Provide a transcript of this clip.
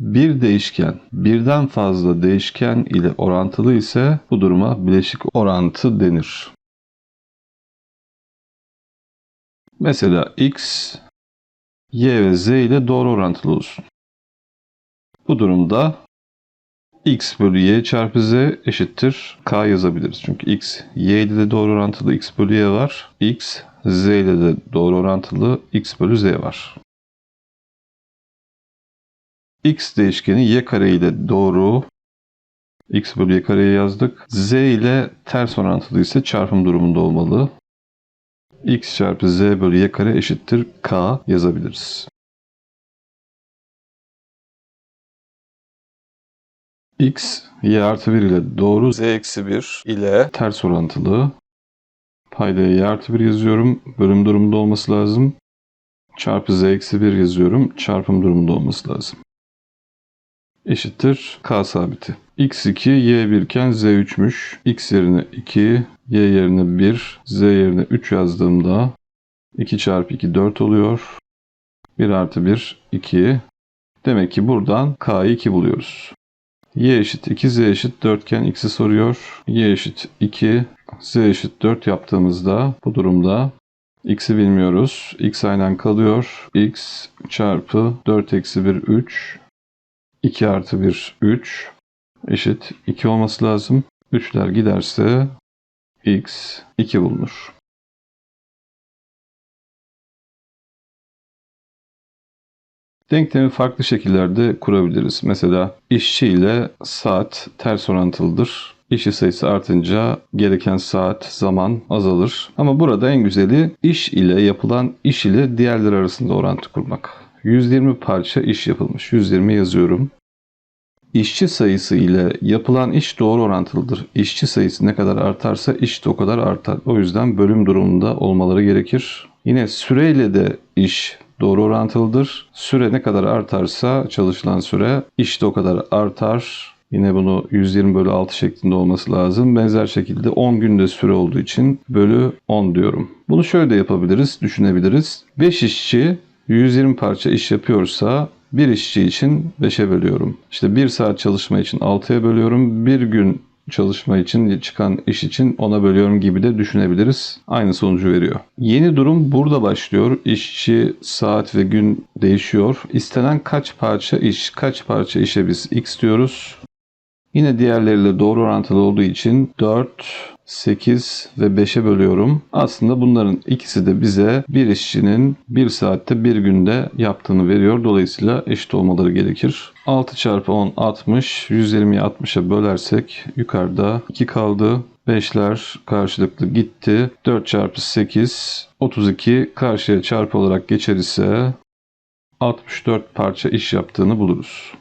Bir değişken birden fazla değişken ile orantılı ise bu duruma bileşik orantı denir. Mesela x, y ve z ile doğru orantılı olsun. Bu durumda x bölü y çarpı z eşittir k yazabiliriz. Çünkü x, y ile de doğru orantılı x bölü y var. x, z ile de doğru orantılı x bölü z var. X değişkeni y kare ile doğru x bölü y kareyi yazdık. z ile ters orantılı ise çarpım durumunda olmalı. x çarpı z bölü y kare eşittir k yazabiliriz. x y artı 1 ile doğru z eksi 1 ile ters orantılı. Paydaya y artı 1 yazıyorum. Bölüm durumunda olması lazım. Çarpı z eksi 1 yazıyorum. Çarpım durumunda olması lazım. Eşittir k sabiti. x2 y1 iken z3'müş. x yerine 2, y yerine 1, z yerine 3 yazdığımda 2 çarpı 2 4 oluyor. 1 artı 1 2. Demek ki buradan k'yı 2 buluyoruz. y eşit 2, z eşit 4 iken x'i soruyor. y eşit 2, z eşit 4 yaptığımızda bu durumda x'i bilmiyoruz. x aynen kalıyor. x çarpı 4 eksi 1 3. 2 artı 1 3 eşit 2 olması lazım. 3'ler giderse x 2 bulunur. Denklemi farklı şekillerde kurabiliriz. Mesela işçi ile saat ters orantılıdır. İşçi sayısı artınca gereken saat, zaman azalır. Ama burada en güzeli iş ile yapılan iş ile diğerleri arasında orantı kurmak. 120 parça iş yapılmış. 120 yazıyorum. İşçi sayısı ile yapılan iş doğru orantılıdır. İşçi sayısı ne kadar artarsa iş de o kadar artar. O yüzden bölüm durumunda olmaları gerekir. Yine süreyle de iş doğru orantılıdır. Süre ne kadar artarsa çalışılan süre iş de o kadar artar. Yine bunu 120 bölü 6 şeklinde olması lazım. Benzer şekilde 10 günde süre olduğu için bölü 10 diyorum. Bunu şöyle de yapabiliriz, düşünebiliriz. 5 işçi 120 parça iş yapıyorsa bir işçi için 5'e bölüyorum. İşte 1 saat çalışma için 6'ya bölüyorum. Bir gün çalışma için çıkan iş için ona bölüyorum gibi de düşünebiliriz. Aynı sonucu veriyor. Yeni durum burada başlıyor. İşçi, saat ve gün değişiyor. İstenen kaç parça iş, kaç parça işe biz x diyoruz. Yine diğerleriyle doğru orantılı olduğu için 4, 8 ve 5'e bölüyorum. Aslında bunların ikisi de bize bir işçinin 1 saatte 1 günde yaptığını veriyor. Dolayısıyla eşit olmaları gerekir. 6 çarpı 10 60. 120'yi 60'a bölersek yukarıda 2 kaldı. 5'ler karşılıklı gitti. 4 çarpı 8 32 karşıya çarpı olarak geçer ise 64 parça iş yaptığını buluruz.